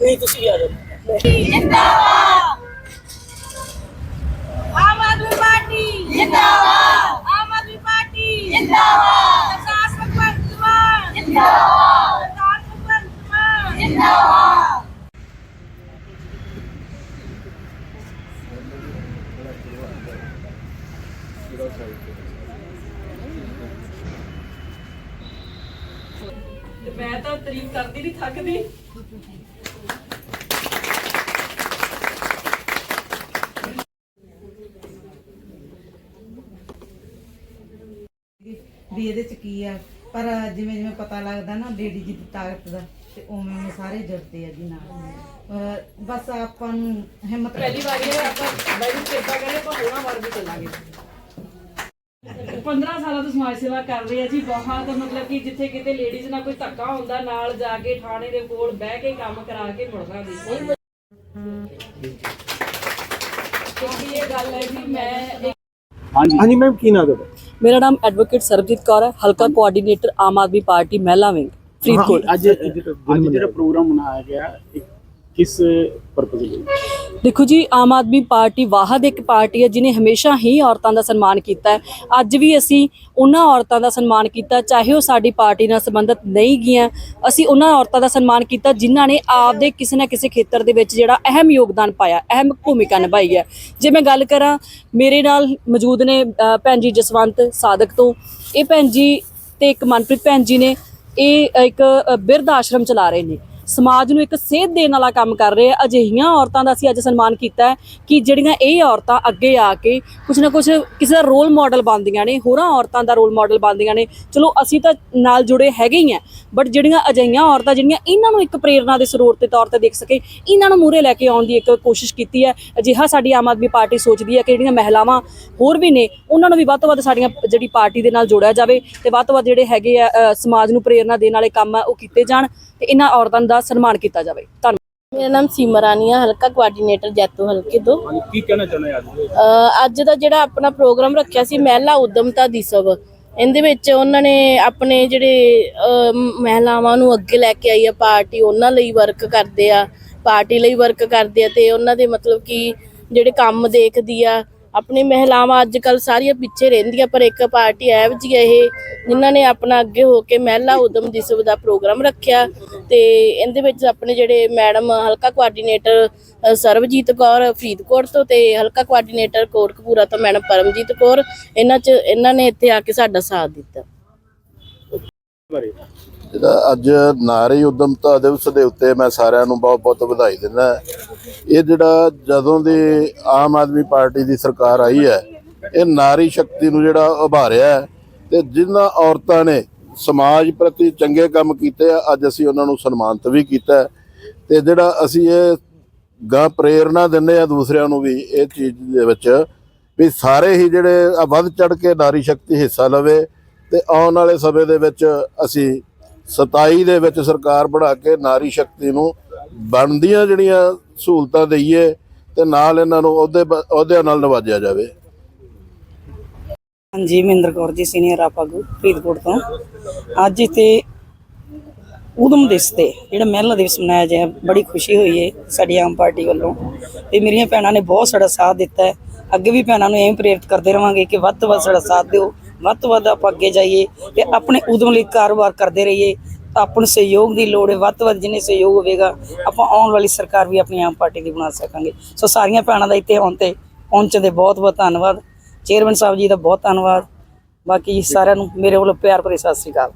ਨਹੀਂ ਤੁਸੀਂ ਵੀ ਆ ਜਾਓ। ਜਿੰਦਾਬਾਦ ਆਮ ਆਦਮੀ ਪਾਰਟੀ ਜਿੰਦਾਬਾਦ। ਆਮ ਆਦਮੀ ਪਾਰਟੀ ਜਿੰਦਾਬਾਦ। ਸਰਦਾਰ ਭਗਵੰਤ ਮਾਨ ਜਿੰਦਾਬਾਦ। ਸਰਦਾਰ ਭਗਵੰਤ ਮਾਨ ਜਿੰਦਾਬਾਦ। ਤੇ ਮੈਂ ਤਾਂ ਤਾਰੀਫ ਕਰਦੀ ਨਹੀਂ ਥੱਕਦੀ। ਵੀ ਇਹਦੇ ਚ ਕੀ ਆ? ਪਰ ਜਿਵੇਂ ਜਿਵੇਂ ਪਤਾ ਲੱਗਦਾ ਨਾ ਲੇਡੀ ਜੀ ਦੀ ਤਾਕਤ ਦਾ ਤੇ ਉਵੇਂ ਉਵੇਂ ਸਾਰੇ ਜੁੜਦੇ ਆ ਜੀ ਨਾਲ। ਅਹ ਬਸ ਆਪਾਂ ਨੂੰ ਹਿੰਮਤ ਪਹਿਲੀ ਵਾਰੀ ਹੈ ਆਪਾਂ ਬੈਠ ਕਿਰਪਾ ਕਰੇ ਆਪਾਂ ਹੋਣਾ ਵਾਰ ਵੀ ਚੱਲਾਂਗੇ। 15 ਸਾਲਾਂ ਤੋਂ ਸਮਾਜ ਸੇਵਾ ਕਰ ਰਹੇ ਆ ਜੀ ਬਹੁਤ ਮਤਲਬ ਕਿ ਜਿੱਥੇ ਕਿਤੇ ਲੇਡੀਜ਼ ਨਾਲ ਕੋਈ ਧੱਕਾ ਹੁੰਦਾ ਨਾਲ ਜਾ ਕੇ ਥਾਣੇ ਦੇ ਕੋਲ ਬਹਿ ਕੇ ਕੰਮ ਕਰਾ ਕੇ ਮੁੜਨਾ ਦੀ ਕਿਉਂਕਿ ਇਹ ਗੱਲ ਹੈ ਜੀ ਮੈਂ ਇੱਕ ਹਾਂਜੀ। ਹਾਂਜੀ ਮੈਮ ਕੀ ਨਾਮ ਤੁਹਾਡਾ? ਮੇਰਾ ਨਾਮ ਐਡਵੋਕੇਟ ਸਰਬਜੀਤ ਕੌਰ ਹੈ ਹਲਕਾ ਕੋਆਰਡੀਨੇਟਰ ਆਮ ਆਦਮੀ ਪਾਰਟੀ ਮਹਿਲਾ ਵਿੰਗ ਫਰੀਦਕੋਟ। ਅੱਜ ਅੱਜ ਜਿਹੜਾ ਪ੍ਰੋਗਰਾਮ ਮਨਾਇਆ ਗਿਆ ਇਹ ਕਿਸ ਪਰਪਸ ਲਈ? ਦੇਖੋ ਜੀ, ਆਮ ਆਦਮੀ ਪਾਰਟੀ ਵਾਹਦ ਇੱਕ ਪਾਰਟੀ ਹੈ ਜਿਨੇ ਹਮੇਸ਼ਾ ਹੀ ਔਰਤਾਂ ਦਾ ਸਨਮਾਨ ਕੀਤਾ ਹੈ। ਅੱਜ ਵੀ ਅਸੀਂ ਉਹਨਾਂ ਔਰਤਾਂ ਦਾ ਸਨਮਾਨ ਕੀਤਾ, ਚਾਹੇ ਉਹ ਸਾਡੀ ਪਾਰਟੀ ਨਾਲ ਸੰਬੰਧਿਤ ਨਹੀਂ ਗਈਆਂ। ਅਸੀਂ ਉਹਨਾਂ ਔਰਤਾਂ ਦਾ ਸਨਮਾਨ ਕੀਤਾ, ਜਿਨ੍ਹਾਂ ਨੇ ਆਪਦੇ ਕਿਸੇ ਨਾ ਕਿਸੇ ਖੇਤਰ ਦੇ ਵਿੱਚ ਜਿਹੜਾ ਅਹਿਮ ਯੋਗਦਾਨ ਪਾਇਆ, ਅਹਿਮ ਭੂਮਿਕਾ ਨਿਭਾਈ ਹੈ। ਜੇ ਮੈਂ ਗੱਲ ਕਰਾਂ, ਮੇਰੇ ਨਾਲ ਮੌਜੂਦ ਨੇ ਭੈਣ ਜੀ ਜਸਵੰਤ ਸਾਦਕ ਤੋਂ। ਇਹ ਭੈਣ ਜੀ ਤੇ ਇੱਕ ਮਨਪ੍ਰੀਤ ਭੈਣ ਜੀ ਨੇ, ਇਹ ਇੱਕ ਬਿਰਧ ਆਸ਼ਰਮ ਚਲਾ ਰਹੇ ਨੇ। ਸਮਾਜ ਨੂੰ ਇੱਕ ਸੇਧ ਦੇਣ ਵਾਲਾ ਕੰਮ ਕਰ ਰਹੇ ਆ। ਅਜਿਹੀਆਂ ਔਰਤਾਂ ਦਾ ਅਸੀਂ ਅੱਜ ਸਨਮਾਨ ਕੀਤਾ ਹੈ ਕਿ ਜਿਹੜੀਆਂ ਇਹ ਔਰਤਾਂ ਅੱਗੇ ਆ ਕੇ ਕੁਝ ਨਾ ਕੁਝ ਕਿਸੇ ਦਾ ਰੋਲ ਮਾਡਲ ਬਣਦੀਆਂ ਨੇ, ਹੋਰਾਂ ਔਰਤਾਂ ਦਾ ਰੋਲ ਮਾਡਲ ਬਣਦੀਆਂ ਨੇ। ਚਲੋ, ਅਸੀਂ ਤਾਂ ਨਾਲ ਜੁੜੇ ਹੈਗੇ ਹੀ ਆ ਬਟ ਜਿਹੜੀਆਂ ਅਜਿਹੀਆਂ ਔਰਤਾਂ ਜਿਹੜੀਆਂ ਇਹਨਾਂ ਨੂੰ ਇੱਕ ਪ੍ਰੇਰਨਾ ਦੇ ਸਰੋਤ ਦੇ ਤੌਰ ਤੇ ਦੇਖ ਸਕੇ, ਇਹਨਾਂ ਨੂੰ ਮੂਹਰੇ ਲੈ ਕੇ ਆਉਣ ਦੀ ਇੱਕ ਕੋਸ਼ਿਸ਼ ਕੀਤੀ ਹੈ। ਅਜਿਹਾ ਸਾਡੀ ਆਮ ਆਦਮੀ ਪਾਰਟੀ ਸੋਚਦੀ ਹੈ ਕਿ ਜਿਹੜੀਆਂ ਮਹਿਲਾਵਾਂ ਹੋਰ ਵੀ ਨੇ, ਉਹਨਾਂ ਨੂੰ ਵੀ ਵੱਧ ਤੋਂ ਵੱਧ ਸਾਡੀਆਂ ਜਿਹੜੀ ਪਾਰਟੀ ਦੇ ਨਾਲ ਜੋੜਿਆ ਜਾਵੇ ਤੇ ਵੱਧ ਤੋਂ ਵੱਧ ਜਿਹੜੇ ਹੈਗੇ ਆ ਸਮਾਜ ਨੂੰ ਪ੍ਰੇਰਨਾ ਦੇਣ ਵਾਲੇ ਕੰਮ ਆ, ਉਹ ਕੀਤੇ ਜਾਣ ਤੇ ਇਹਨਾਂ ਔਰਤਾਂ ਦਾ ਸਨਮਾਨ ਕੀਤਾ ਜਾਵੇ। ਧੰਨਵਾਦ ਮੇਰਾ ਨਾਮ ਸੀਮਾ ਰਾਣੀ ਆ ਹਲਕਾ ਕੋਆਰਡੀਨੇਟਰ ਜੈਤੋ ਹਲਕੇ ਤੋਂ। ਕੀ ਕਹਿਣਾ ਚਾਹੁੰਦੇ ਅੱਜ ਦੇ? ਅੱਜ ਦਾ ਜਿਹੜਾ ਆਪਣਾ ਪ੍ਰੋਗਰਾਮ ਰੱਖਿਆ ਸੀ ਮਹਿਲਾ ਉਦਮਤਾ ਦਿਸਵ ਇਹਦੇ ਵਿੱਚ ਉਹਨਾਂ ਨੇ ਆਪਣੇ ਜਿਹੜੇ ਮਹਿਲਾਵਾਂ ਨੂੰ ਅੱਗੇ ਲੈ ਕੇ ਆਈ ਆ ਪਾਰਟੀ ਉਹਨਾਂ ਲਈ ਵਰਕ ਕਰਦੇ ਆ। ਪਾਰਟੀ ਲਈ ਵਰਕ ਕਰਦੇ ਆ ਤੇ ਉਹਨਾਂ ਦੇ ਮਤਲਬ ਕਿ ਜਿਹੜੇ ਕੰਮ ਦੇਖਦੀ ਆ ਆਪਣੀ ਮਹਿਲਾਵਾਂ ਅੱਜ ਕੱਲ ਸਾਰੀਆਂ ਪਿੱਛੇ ਰਹਿੰਦੀਆਂ ਪਰ ਇੱਕ ਪਾਰਟੀ ਐਵ ਜੀ ਇਹ ਜਿਨ੍ਹਾਂ ਨੇ ਆਪਣਾ ਅੱਗੇ ਹੋ ਕੇ ਮਹਿਲਾ ਉਦਮ ਦਿਸਵ ਦਾ ਪ੍ਰੋਗਰਾਮ ਰੱਖਿਆ ਤੇ ਇਹਦੇ ਵਿੱਚ ਆਪਣੇ ਜਿਹੜੇ ਮੈਡਮ ਹਲਕਾ ਕੋਆਰਡੀਨੇਟਰ ਅ, ਸਰਬਜੀਤ ਕੌਰ ਫਰੀਦਕੋਟ ਤੋਂ ਤੇ ਹਲਕਾ ਕੋਆਰਡੀਨੇਟਰ ਕੋਟਕਪੂਰਾ ਤੋਂ ਮੈਡਮ ਪਰਮਜੀਤ ਕੌਰ ਇਹਨਾਂ ਚ ਇਹਨਾਂ ਨੇ ਇੱਥੇ ਆ ਕੇ ਸਾਡਾ ਸਾਥ ਦਿੱਤਾ। ਜਿਹੜਾ ਅੱਜ ਨਾਰੀ ਉਦਮਤਾ ਦਿਵਸ ਦੇ ਉੱਤੇ ਮੈਂ ਸਾਰਿਆਂ ਨੂੰ ਬਹੁਤ ਬਹੁਤ ਵਧਾਈ ਦਿੰਦਾ ਇਹ ਜਿਹੜਾ ਜਦੋਂ ਦੀ ਆਮ ਆਦਮੀ ਪਾਰਟੀ ਦੀ ਸਰਕਾਰ ਆਈ ਹੈ, ਇਹ ਨਾਰੀ ਸ਼ਕਤੀ ਨੂੰ ਜਿਹੜਾ ਉਭਾਰਿਆ ਹੈ ਤੇ ਜਿਨ੍ਹਾਂ ਔਰਤਾਂ ਨੇ ਸਮਾਜ ਪ੍ਰਤੀ ਚੰਗੇ ਕੰਮ ਕੀਤੇ ਆ, ਅੱਜ ਅਸੀਂ ਉਹਨਾਂ ਨੂੰ ਸਨਮਾਨਿਤ ਵੀ ਕੀਤਾ ਹੈ। ਤੇ ਜਿਹੜਾ ਅਸੀਂ ਇਹ ਗਾਂ ਪ੍ਰੇਰਣਾ ਦਿੰਦੇ ਆ ਦੂਸਰਿਆਂ ਨੂੰ ਵੀ ਇਹ ਚੀਜ਼ ਦੇ ਵਿੱਚ ਵੀ ਸਾਰੇ ਹੀ ਜਿਹੜੇ ਵੱਧ ਚੜ ਕੇ ਨਾਰੀ ਸ਼ਕਤੀ ਹਿੱਸਾ ਲਵੇ ਤੇ ਆਉਣ ਵਾਲੇ ਸਮੇਂ ਦੇ ਵਿੱਚ ਅਸੀਂ 27 ਦੇ ਵਿੱਚ ਸਰਕਾਰ ਬਣਾ ਕੇ ਨਾਰੀ ਸ਼ਕਤੀ ਨੂੰ ਬਣਦੀਆਂ ਜਿਹੜੀਆਂ ਸਹੂਲਤਾਂ ਦਈਏ ਤੇ ਨਾਲ ਇਹਨਾਂ ਨੂੰ ਉਹਦੇ ਅਹੁਦਿਆਂ ਨਾਲ ਨਵਾਜਿਆ ਜਾਵੇ। ਹਾਂਜੀ, ਮਹਿੰਦਰ ਕੌਰ ਜੀ, ਸੀਨੀਅਰ ਆਪਾਗੂ ਫਰੀਦਕੋਟ ਤੋਂ। ਅੱਜ ਇੱਥੇ ਉਦਮ ਦਿਵਸ ਤੇ ਜਿਹੜਾ ਮਹਿਲਾ ਦਿਵਸ ਮਨਾਇਆ ਜਾ ਬੜੀ ਖੁਸ਼ੀ ਹੋਈ ਹੈ ਸਾਡੀ ਆਮ ਪਾਰਟੀ ਵੱਲੋਂ। ਤੇ ਮੇਰੀਆਂ ਭੈਣਾਂ ਨੇ ਬਹੁਤ ਸਾਡਾ ਸਾਥ ਦਿੱਤਾ ਹੈ। ਅੱਗੇ ਵੀ ਭੈਣਾਂ ਨੂੰ ਐਂ ਪ੍ਰੇਰਿਤ ਕਰਦੇ ਰਵਾਂਗੇ ਕਿ ਵੱਧ ਤੋਂ ਵੱਧ ਸਾਡਾ ਸਾਥ ਦਿਓ। ਵੱਧ ਤੋਂ ਵੱਧ ਆਪਾਂ ਅੱਗੇ ਜਾਈਏ ਤੇ ਆਪਣੇ ਉਦਮ ਲਈ ਕਾਰੋਬਾਰ ਕਰਦੇ ਰਹੀਏ, ਤਾਂ ਆਪਾਂ ਨੂੰ ਸਹਿਯੋਗ ਦੀ ਲੋੜ ਹੈ, ਵੱਧ ਤੋਂ ਵੱਧ ਜਿੰਨੇ ਸਹਿਯੋਗ ਹੋਵੇਗਾ, ਆਪਾਂ ਆਉਣ ਵਾਲੀ ਸਰਕਾਰ ਵੀ ਆਪਣੀ ਆਮ ਪਾਰਟੀ ਦੀ ਬਣਾ ਸਕਾਂਗੇ। ਸੋ ਸਾਰੀਆਂ ਭੈਣਾਂ ਦਾ ਇੱਥੇ ਆਉਣ ਤੇ ਪਹੁੰਚਣ ਦੇ ਬਹੁਤ ਬਹੁਤ ਧੰਨਵਾਦ। ਚੇਅਰਮੈਨ ਸਾਹਿਬ ਜੀ ਦਾ ਬਹੁਤ ਧੰਨਵਾਦ। ਬਾਕੀ ਸਾਰਿਆਂ ਨੂੰ ਮੇਰੇ ਵੱਲੋਂ ਪਿਆਰ ਭਰੀ ਸਤਿ ਸ੍ਰੀ ਅਕਾਲ।